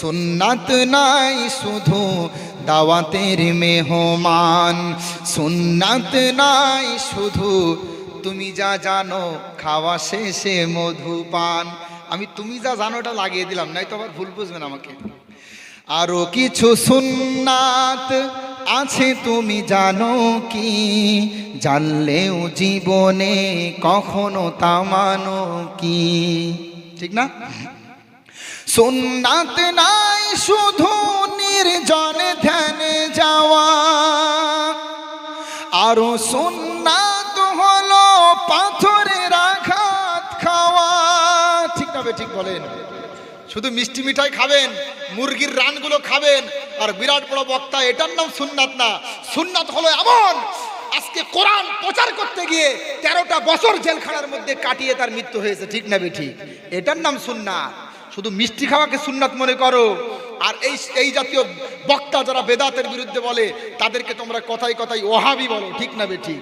সুন্নাত নাই, শুধু দাওয়াতের মেহমান। সুন্নাত নাই, শুধু তুমি যা জানো, খাওয়া শেষে মধুপান আমি তুমি যা জানোটা লাগিয়ে দিলাম নাই তো আবার ভুল বুঝবেন আমাকে। আরও কিছু সুন্নাত আছে, তুমি জানো কি? জানলেও জীবনে কখনো তামানো কি? ঠিক না? সুন্নাত নাই, শুধু নির্জনে ধ্যানে যাওয়া। আরও সুন্নাত হলো পাথরের আঘাত খাওয়া। ঠিক না ঠিক বলেন। শুধু মিষ্টি মিঠাই খাবেন, মুরগির রানগুলো খাবেন, আর বিরাট বড় বক্তা, এটার নাম সুন্নাত না। সুন্নাত হলো এমন, আজকে কোরআন প্রচার করতে গিয়ে তেরোটা বছর জেলখানার মধ্যে কাটিয়ে তার মৃত্যু হয়েছে, ঠিক না বেঠি এটার নাম সুন্নাত। শুধু মিষ্টি খাওয়াকে সুন্নাত মনে করো। আর এই এই জাতীয় বক্তা যারা বেদাতের বিরুদ্ধে বলে, তাদেরকে তোমরা কথাই কথাই ওহাবি বলো, ঠিক না বেঠি?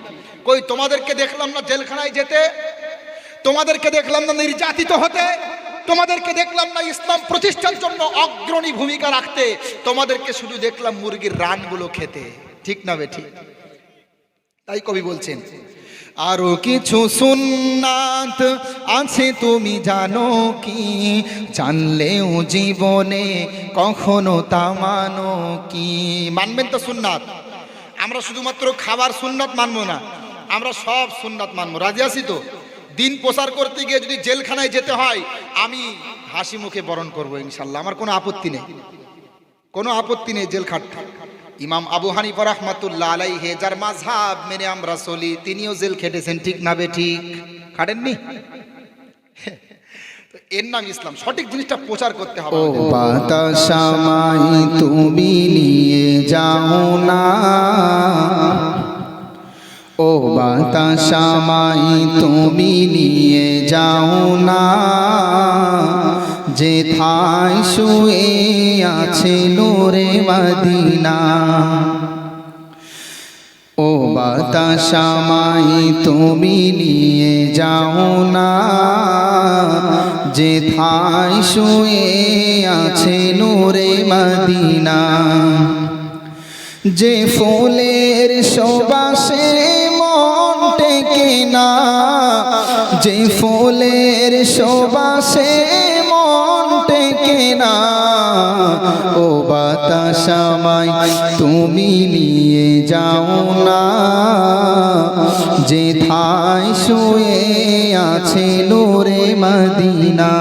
কই, তোমাদেরকে দেখলাম না জেলখানায় যেতে? তোমাদেরকে দেখলাম না নির্যাতিত হতে? তোমাদেরকে দেখলাম না ইসলাম প্রতিষ্ঠার জন্য অগ্রণী ভূমিকা রাখতে? তোমাদেরকে শুধু দেখলাম মুরগির রানগুলো খেতে, ঠিক না বেঠি? তাই কবি বলছেন আরও কিছু সুন্নাত আছে তুমি জানো কি? জানলেও জীবনে কখনো তামানো কি? মানবেন তো সুন্নাত? আমরা শুধুমাত্র খাবার সুন্নাত মানবো না, আমরা সব সুন্নাত মানবো। রাজি আছি তো? দিন প্রচার করতে গিয়ে যদি জেলখানায় যেতে হয়, আমি হাসি মুখে বরণ করব ইনশাল্লাহ। আমার কোনো আপত্তি নেই। কোনো আপত্তি নেই জেল খাটতে। ইমাম আবু হানিফা রহমাতুল্লাহ আলাইহে যার মাঝহাব মেনে আমরা চলি তিনিও জেল খেটেছেন ঠিক না বে ঠিক? খাটেননি? এর নাম ইসলাম সঠিক জিনিসটা প্রচার করতে হবে। বাতাসামাই তুমি নিয়ে যাও না। ও বাতাসামাই তুমি নিয়ে যাও না। যে থাই শুয়ে আছে নূরে মদিনা। ও বাতাসামাই তুমি নিয়ে যাও না। যে থাই শুয়ে আছে নূরে মদিনা। যে ফুলের শোবাসে মন টেকে না। যে ফুলের শোবাসে বাতাসামাই তুমি নিয়ে যাও না। যে থাই শুয়ে আছে নূরে মদিনা।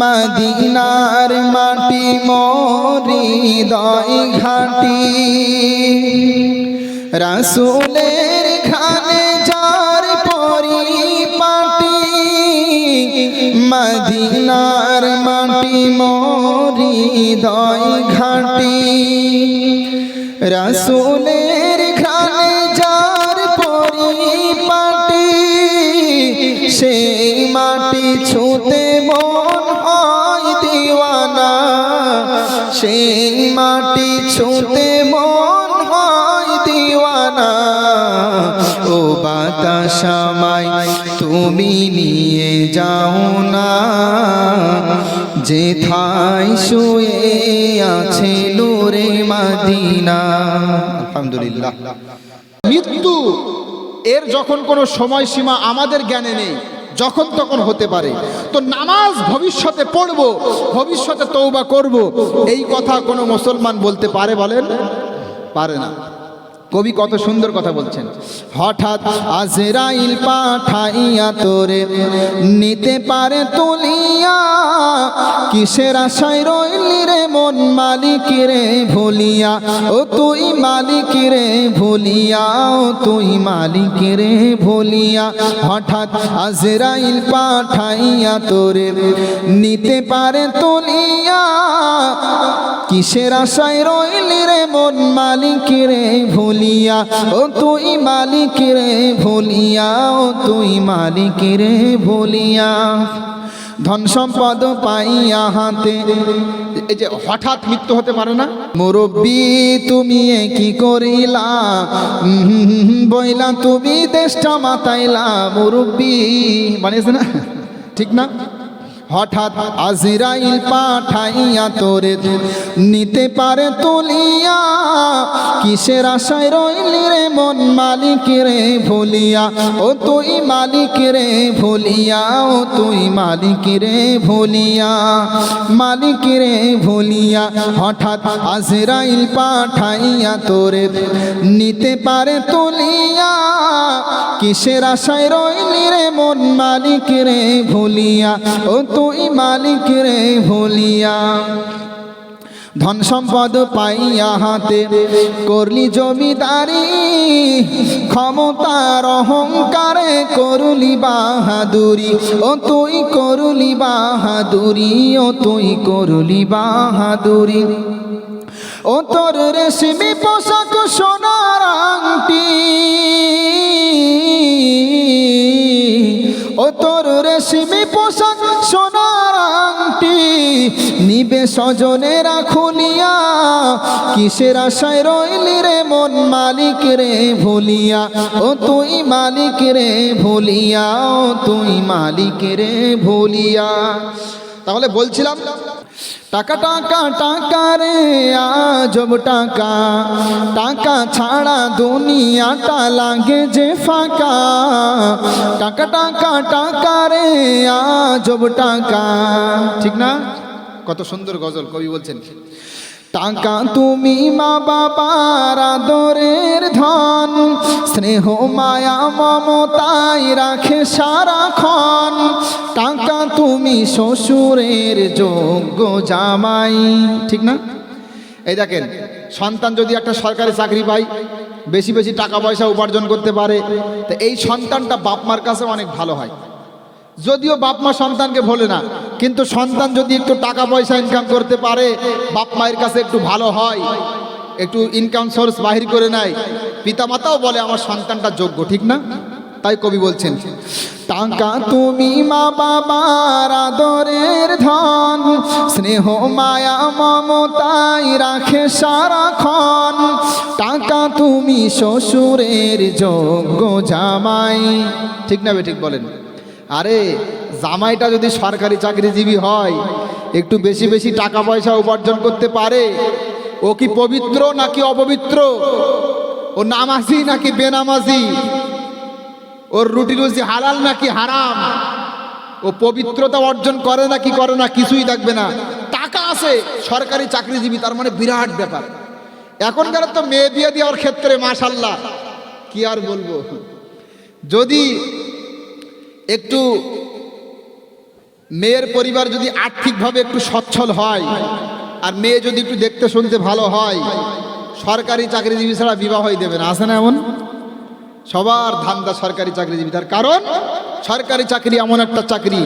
মদিনার মাটি মরি দয় ঘাটি। রাসুলের খানে মদিনার মাটি মরি দয় ঘাটি। রাসুলের খানে যার পরিপাটি, সেই মাটি ছুতে মন হয় দিওয়ানা। সেই মাটি ছুতে মন ও বাতাসামাই তুমি নিয়ে যাও না। যে থাই শুয়ে আছে নূরে মাদিনা। আলহামদুলিল্লাহ। মৃত্যু, এর যখন কোনো সময়সীমা আমাদের জ্ঞানে নেই, যখন তখন হতে পারে। তো নামাজ ভবিষ্যতে পড়ব, ভবিষ্যতে তৌবা করব, এই কথা কোনো মুসলমান বলতে পারে বলেন? পারে না। কবি কত সুন্দর কথা বলছেন। হঠাৎ আজরাইল পাঠাইয়া তোরে নিতে পারে তুলিয়া কিসের আশায় রইলি রে মন মালিক রে ভুলিয়া? ও তুই মালিক রে ভুলিয়া, ও তুই মালিক রে ভুলিয়া। হঠাৎ আজরাইল পাঠাইয়া তোরে নিতে পারে তুলিয়া। কিসের আশায় রইলি রে মন মালিক রে ভুলিয়া? ও তুই মালিক রে ভুলিয়া, ও তুই মালিক রে ভুলিয়া। ধন সম্পদ পাইয়া হাতে। এই যে হঠাৎ মৃত্যু হতে পারে না? মুরব্বী, তুমি কি করিলা? বইলা তুমি দেশটা মাতাইলা, মুরব্বী। বানিয়েছে না? ঠিক না? হঠাৎ আজরাইল পাঠাইয়া তোরে নিতে পারে তুলিয়া, কিসের আশায় রইলি রে মন মালিক রে ভুলিয়া? ও তুই মালিক রে ভুলিয়া, ও তুই মালিক রে ভুলিয়া, মালিক রে ভুলিয়া। হঠাৎ আজরাইল পাঠাইয়া তোরে নিতে পারে তুলিয়া, কিসের আশায় রইলি রে মন মালিক রে ভুলিয়া? ও তুই মালিক রে ভুলিয়া। ধন সম্পদ পাইয়া হাতে করলি জমিদারি ক্ষমতার অহংকারে করলি বাহাদুরি। ও তুই করলি বাহাদুরি, ও তুই করলি বাহাদুরি। ও তোর রেশমি পোশাক সোনার আংটি, ও তোর রেশমি সোনার আংটি নিবে স্বজনেরা খুলিয়া কিসের আশায় রইলি রে মন মালিক রে ভুলিয়া? ও তুই মালিক রে ভুলিয়া, ও তুই মালিক রে ভুলিয়া। তাহলে বলছিলাম টাকা টাকা টাকা রে, আজব টাকা। টাকা ছাড়া দুনিয়াটা লাগে যে ফাঁকা। টাকা টাকা টাকা রে, আজব টাকা। ঠিক না? কত সুন্দর গজল কবি বলছেন। টাকা তুমি মা বাবার আদরের ধন, স্নেহ, মায়া, মমতাই রাখে সারাক্ষণ। টাকা তুমি শ্বশুরের যোগ্য জামাই, ঠিক না? এই দেখেন, সন্তান যদি একটা সরকারি চাকরি পায়, বেশি বেশি টাকা পয়সা উপার্জন করতে পারে, তো এই সন্তানটা বাপ মার কাছে অনেক ভালো হয়। যদিও বাপ মা সন্তানকে ভোলে না, কিন্তু সন্তান যদি একটু টাকা পয়সা ইনকাম করতে পারে, বাপ মায়ের কাছে একটু ভালো হয়, একটু ইনকাম সোর্স বাহির করে নেয়, পিতামাতাও বলে, আমার সন্তানটা যোগ্য ঠিক না? তাই কবি বলছেন, টাকা তুমি মা বাবার আদরের ধন, স্নেহ, মায়া, মমতাই রাখে সারাক্ষণ, টাকা তুমি শ্বশুরের যোগ্য জামাই ঠিক না বে, ঠিক বলেন। আরে, জামাইটা যদি সরকারি চাকরিজীবী হয়, একটু বেশি বেশি টাকা পয়সা উপার্জন করতে পারে, ও কি পবিত্র নাকি অপবিত্র? ও নামাজি নাকি বেনামাজি? ওর রুটি রুজি হালাল নাকি হারাম? ও পবিত্রতা অর্জন করে না কি করে না কিছুই দেখবে না। টাকা আছে, সরকারি চাকরিজীবী, তার মানে বিরাট ব্যাপার। এখনকার তো মেয়ে বিয়ে দেওয়ার ক্ষেত্রে মাশাল্লাহ কি আর বলব? যদি একটু মেয়ের পরিবার যদি আর্থিকভাবে একটু সচ্ছল হয়, আর মেয়ে যদি একটু দেখতে শুনতে ভালো হয়, সরকারি চাকরিজীবী ছাড়া বিবাহই দেবে না, আছে না এমন? সবার ধান্দা সরকারি চাকরিজীবী, তার কারণ সরকারি চাকরি এমন একটা চাকরি,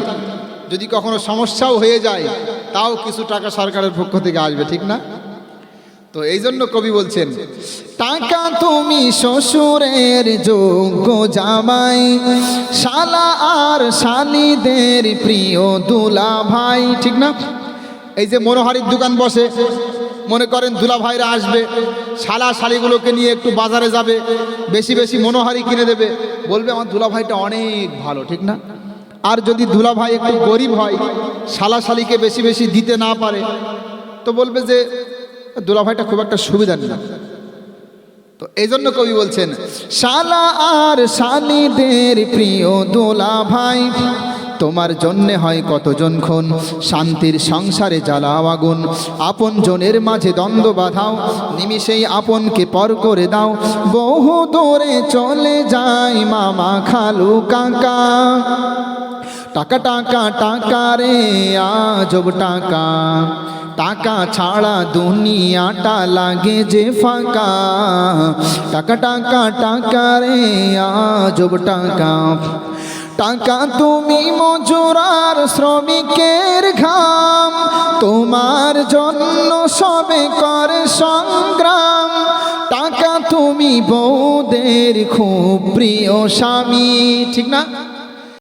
যদি কখনো সমস্যাও হয়ে যায়, তাও কিছু টাকা সরকারের পক্ষ থেকে আসবে, ঠিক না? তো এই জন্য কবি বলছেন, টাকা তুমি শ্বশুরের যোগ্য জামাই। শালা আর শালিদের প্রিয় দুলা ভাই ঠিক না? এই যে মনোহারির দোকান বসে, মনে করেন দুলা ভাইরা আসবে, শালা শালিগুলোকে নিয়ে একটু বাজারে যাবে, বেশি বেশি মনোহারি কিনে দেবে, বলবে আমার দুলা ভাইটা অনেক ভালো, ঠিক না? আর যদি দুলা ভাই একটু গরিব হয়, শালা শালিকে বেশি বেশি দিতে না পারে, তো বলবে যে দুলা ভাইটা খুব একটা সুবিধার না তো এই জন্য কবি বলছেন, শালা আর শালিদের প্রিয় দোলা ভাই, তোমার জন্যে হয় কতজন খুন? শান্তির সংসারে জ্বালাও আগুন, আপন জনের মাঝে দ্বন্দ্ব বাঁধাও, নিমিষেই আপনকে পর করে দাও। বহু দূরে চলে যায় মামা খালু কাকা। টাকা টাকা টাকা রে, আজব টাকা। টাকা ছাড়া দুনিয়াটা লাগে যে ফাঁকা। টাকা টাকা টাকা রে, আজব টাকা। টাকা তুমি মজুরার শ্রমিকের ঘাম। তোমার জন্য সবে করে সংগ্রাম। টাকা তুমি বৌদের খুব প্রিয় স্বামী, ঠিক না?